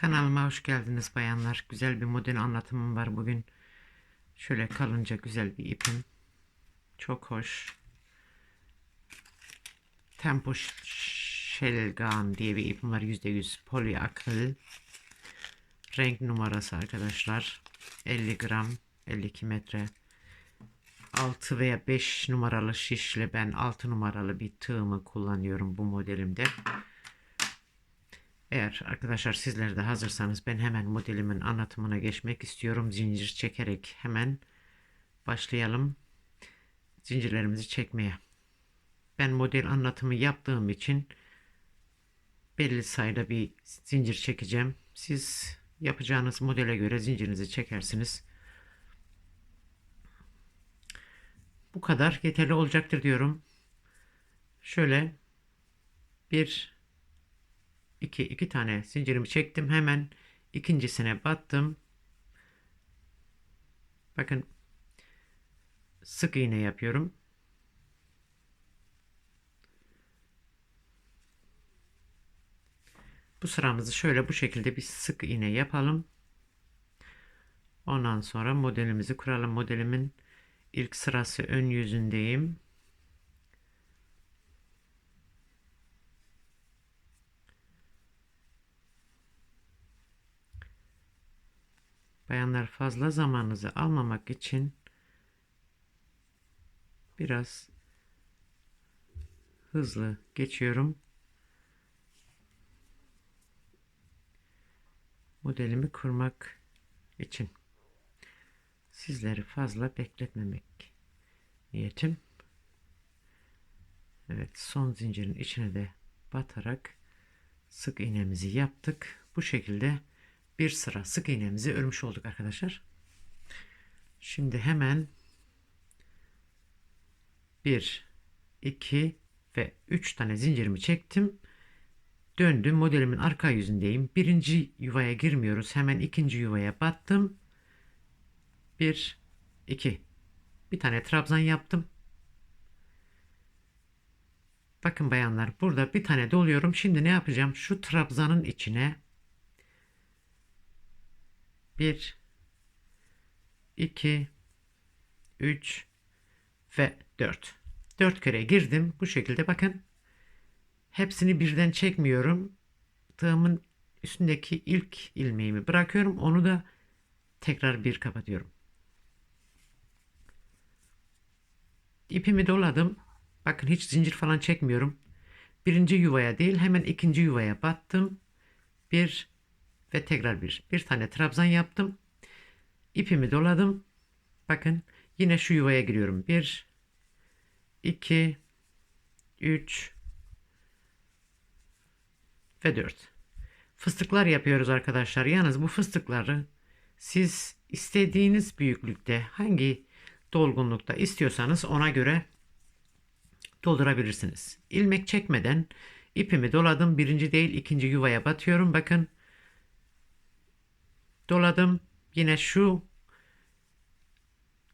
Kanalıma hoş geldiniz bayanlar. Güzel bir model anlatımım var bugün. Şöyle kalınca güzel bir ipim. Çok hoş. Tempo Şelgan diye bir ipim var. %100 poliakril. Renk numarası arkadaşlar. 50 gram. 52 metre. 6 veya 5 numaralı şişle ben 6 numaralı bir tığımı kullanıyorum bu modelimde. Eğer arkadaşlar sizler de hazırsanız ben hemen modelimin anlatımına geçmek istiyorum. Zincir çekerek hemen başlayalım zincirlerimizi çekmeye. Ben model anlatımı yaptığım için belli sayıda bir zincir çekeceğim. Siz yapacağınız modele göre zincirinizi çekersiniz. Bu kadar yeterli olacaktır diyorum. Şöyle bir iki iki tane zincirimi çektim. Hemen ikincisine battım. Bakın sık iğne yapıyorum. Bu sıramızı şöyle bu şekilde bir sık iğne yapalım. Ondan sonra modelimizi kuralım. Modelimin ilk sırası ön yüzündeyim. Bayanlar fazla zamanınızı almamak için biraz hızlı geçiyorum. Modelimi kurmak için sizleri fazla bekletmemek niyetim. Evet son zincirin içine de batarak sık iğnemizi yaptık. Bu şekilde bir sıra sık iğnemizi örmüş olduk arkadaşlar. Şimdi hemen 1 2 ve 3 tane zincirimi çektim. Döndüm modelimin arka yüzündeyim. Birinci yuvaya girmiyoruz. Hemen ikinci yuvaya battım. 1 2 bir tane trabzan yaptım. Bakın bayanlar burada bir tane doluyorum. Şimdi ne yapacağım? Şu trabzanın içine 1 2 3 ve 4. 4 kere girdim. Bu şekilde bakın. Hepsini birden çekmiyorum. Tığımın üstündeki ilk ilmeğimi bırakıyorum. Onu da tekrar bir kapatıyorum. İpimi doladım. Bakın hiç zincir falan çekmiyorum. Birinci yuvaya değil hemen ikinci yuvaya battım. Bir ve tekrar bir. Bir tane trabzan yaptım. İpimi doladım. Bakın yine şu yuvaya giriyorum. 1 2 3 ve 4. Fıstıklar yapıyoruz arkadaşlar. Yalnız bu fıstıkları siz istediğiniz büyüklükte hangi dolgunlukta istiyorsanız ona göre doldurabilirsiniz. İlmek çekmeden ipimi doladım. Birinci değil ikinci yuvaya batıyorum. Bakın doladım. Yine şu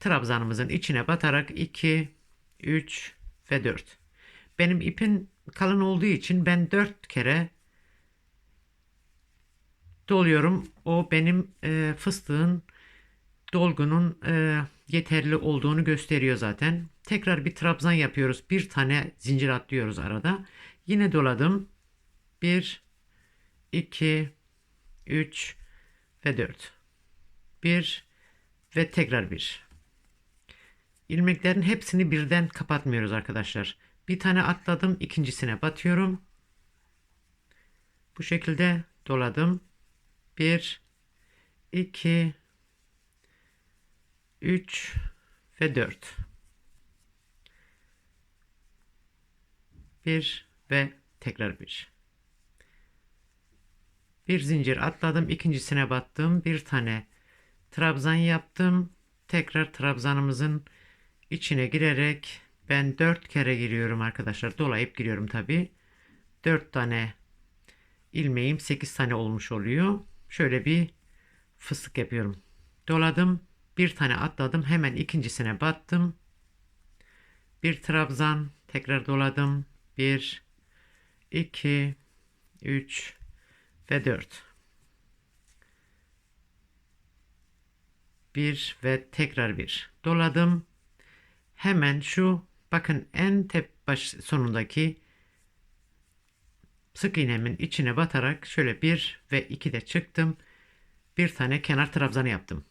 trabzanımızın içine batarak 2, 3 ve 4. Benim ipin kalın olduğu için ben 4 kere doluyorum. O benim e, fıstığın dolgunun e, yeterli olduğunu gösteriyor zaten. Tekrar bir trabzan yapıyoruz. Bir tane zincir atlıyoruz arada. Yine doladım. 1 2 3 ve 4. 1 ve tekrar 1. İlmeklerin hepsini birden kapatmıyoruz arkadaşlar. Bir tane atladım, ikincisine batıyorum. Bu şekilde doladım. 1 2 3 ve 4. 1 ve tekrar 1. Bir zincir atladım, ikincisine battım. Bir tane trabzan yaptım. Tekrar trabzanımızın içine girerek ben 4 kere giriyorum arkadaşlar. Dolayıp giriyorum tabi. 4 tane ilmeğim 8 tane olmuş oluyor. Şöyle bir fıstık yapıyorum. Doladım. Bir tane atladım. Hemen ikincisine battım. Bir trabzan. Tekrar doladım. 1 2 3 ve 4. 1 ve tekrar 1. Doladım. Hemen şu bakın en tep baş sonundaki sık iğnemin içine batarak şöyle 1 ve 2 de çıktım. Bir tane kenar trabzanı yaptım.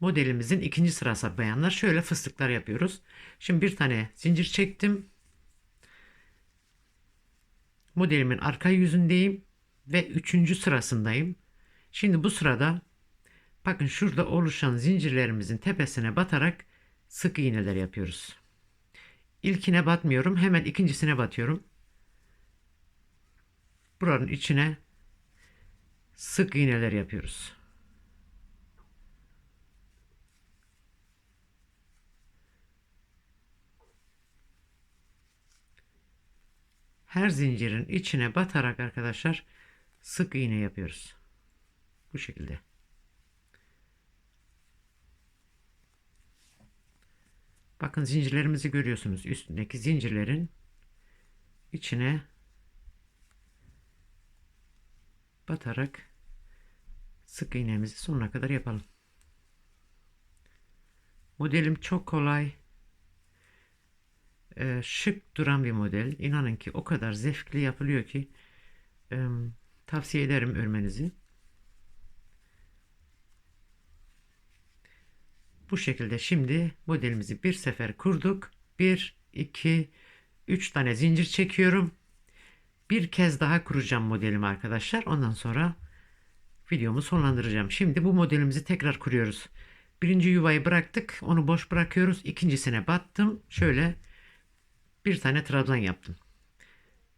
Modelimizin ikinci sırası bayanlar şöyle fıstıklar yapıyoruz. Şimdi bir tane zincir çektim. Modelimin arka yüzündeyim ve üçüncü sırasındayım. Şimdi bu sırada bakın şurada oluşan zincirlerimizin tepesine batarak sık iğneler yapıyoruz. İlkine batmıyorum. Hemen ikincisine batıyorum. Buranın içine sık iğneler yapıyoruz. Her zincirin içine batarak arkadaşlar sık iğne yapıyoruz. Bu şekilde. Bakın zincirlerimizi görüyorsunuz. Üstündeki zincirlerin içine batarak sık iğnemizi sonuna kadar yapalım. Modelim çok kolay. Ee, şık duran bir model. İnanın ki o kadar zevkli yapılıyor ki tavsiye ederim örmenizi. Bu şekilde şimdi modelimizi bir sefer kurduk. 1, 2, 3 tane zincir çekiyorum. Bir kez daha kuracağım modelimi arkadaşlar. Ondan sonra videomu sonlandıracağım. Şimdi bu modelimizi tekrar kuruyoruz. Birinci yuvayı bıraktık. Onu boş bırakıyoruz. İkincisine battım. Şöyle bir tane trabzan yaptım.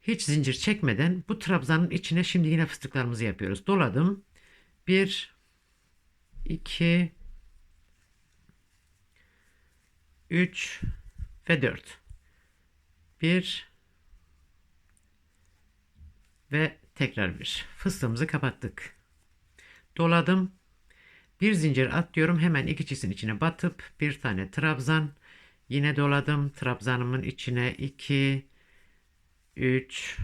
Hiç zincir çekmeden bu trabzanın içine şimdi yine fıstıklarımızı yapıyoruz. Doladım. 1 2 3 ve 4. 1 ve tekrar bir. Fıstığımızı kapattık. Doladım. Bir zincir atlıyorum. Hemen iki çizin içine batıp bir tane trabzan. Yine doladım. Trabzanımın içine 2 3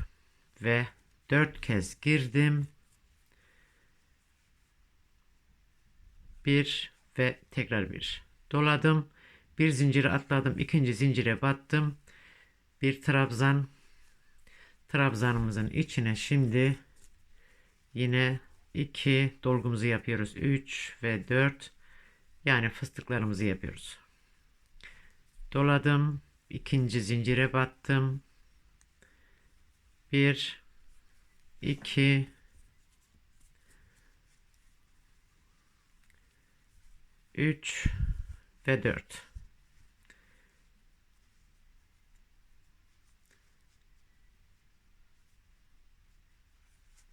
ve 4 kez girdim. 1 ve tekrar bir. Doladım. Bir zinciri atladım. ikinci zincire battım. Bir trabzan. Trabzanımızın içine şimdi yine 2 dolgumuzu yapıyoruz. 3 ve 4 yani fıstıklarımızı yapıyoruz. Doladım. ikinci zincire battım. 1 2 3 ve 4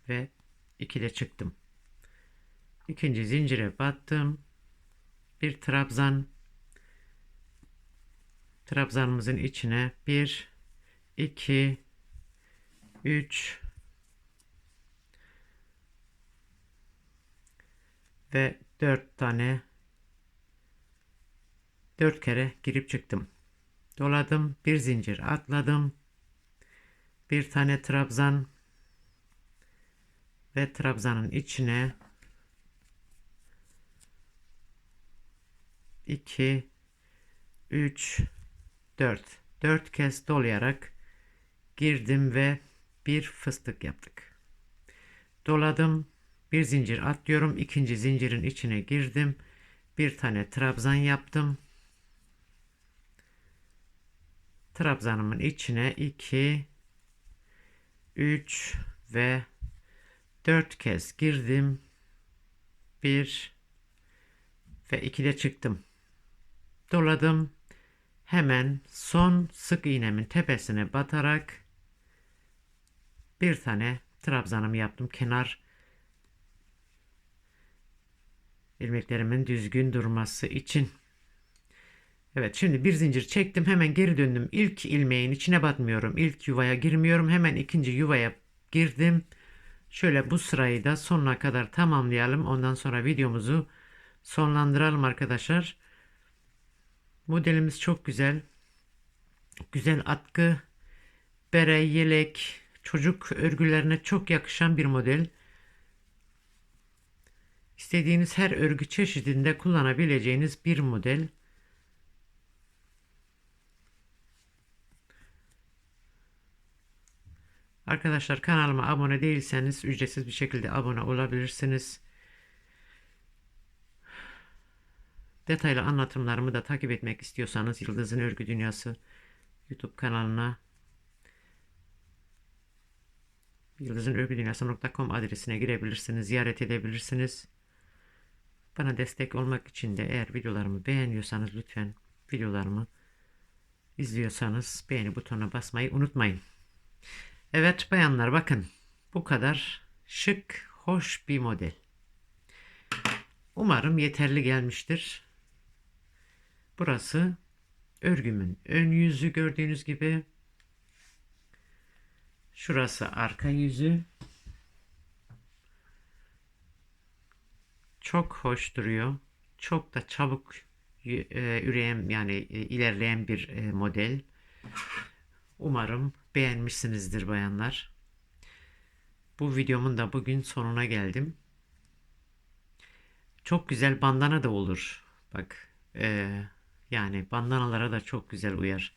ve 2'de çıktım. İkinci zincire battım. Bir trabzan trabzanımızın içine 1 2 3 ve 4 tane 4 kere girip çıktım. Doladım, bir zincir atladım. Bir tane trabzan ve trabzanın içine 2 3 4 4 kez dolayarak girdim ve bir fıstık yaptık. Doladım. Bir zincir atlıyorum. ikinci zincirin içine girdim. Bir tane trabzan yaptım. Trabzanımın içine 2 3 ve 4 kez girdim. 1 ve 2'de çıktım. Doladım. Hemen son sık iğnemin tepesine batarak bir tane trabzanımı yaptım. Kenar ilmeklerimin düzgün durması için. Evet şimdi bir zincir çektim hemen geri döndüm. İlk ilmeğin içine batmıyorum. İlk yuvaya girmiyorum. Hemen ikinci yuvaya girdim. Şöyle bu sırayı da sonuna kadar tamamlayalım. Ondan sonra videomuzu sonlandıralım arkadaşlar. Modelimiz çok güzel. Güzel atkı, bere, yelek, çocuk örgülerine çok yakışan bir model. İstediğiniz her örgü çeşidinde kullanabileceğiniz bir model. Arkadaşlar kanalıma abone değilseniz ücretsiz bir şekilde abone olabilirsiniz. Detaylı anlatımlarımı da takip etmek istiyorsanız Yıldız'ın Örgü Dünyası YouTube kanalına yıldızınörgüdünyası.com adresine girebilirsiniz, ziyaret edebilirsiniz. Bana destek olmak için de eğer videolarımı beğeniyorsanız lütfen videolarımı izliyorsanız beğeni butonuna basmayı unutmayın. Evet bayanlar bakın bu kadar şık, hoş bir model. Umarım yeterli gelmiştir. Burası örgümün ön yüzü gördüğünüz gibi. Şurası arka yüzü. Çok hoş duruyor. Çok da çabuk e, üreyen yani e, ilerleyen bir e, model. Umarım beğenmişsinizdir bayanlar. Bu videomun da bugün sonuna geldim. Çok güzel bandana da olur. Bak e, yani bandanalara da çok güzel uyar.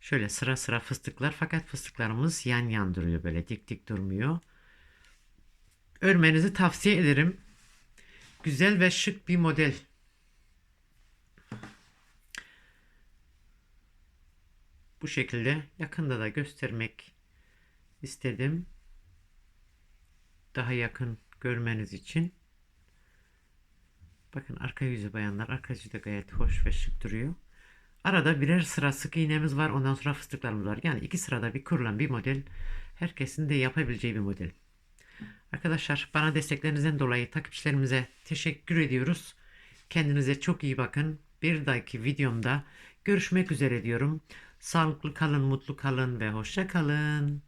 Şöyle sıra sıra fıstıklar fakat fıstıklarımız yan yan duruyor böyle dik dik durmuyor. Örmenizi tavsiye ederim. Güzel ve şık bir model. Bu şekilde yakında da göstermek istedim. Daha yakın görmeniz için. Bakın arka yüzü bayanlar. Arka yüzü de gayet hoş ve şık duruyor. Arada birer sıra sık iğnemiz var. Ondan sonra fıstıklarımız var. Yani iki sırada bir kurulan bir model. Herkesin de yapabileceği bir model. Arkadaşlar bana desteklerinizden dolayı takipçilerimize teşekkür ediyoruz. Kendinize çok iyi bakın. Bir dahaki videomda görüşmek üzere diyorum. Sağlıklı kalın, mutlu kalın ve hoşça kalın.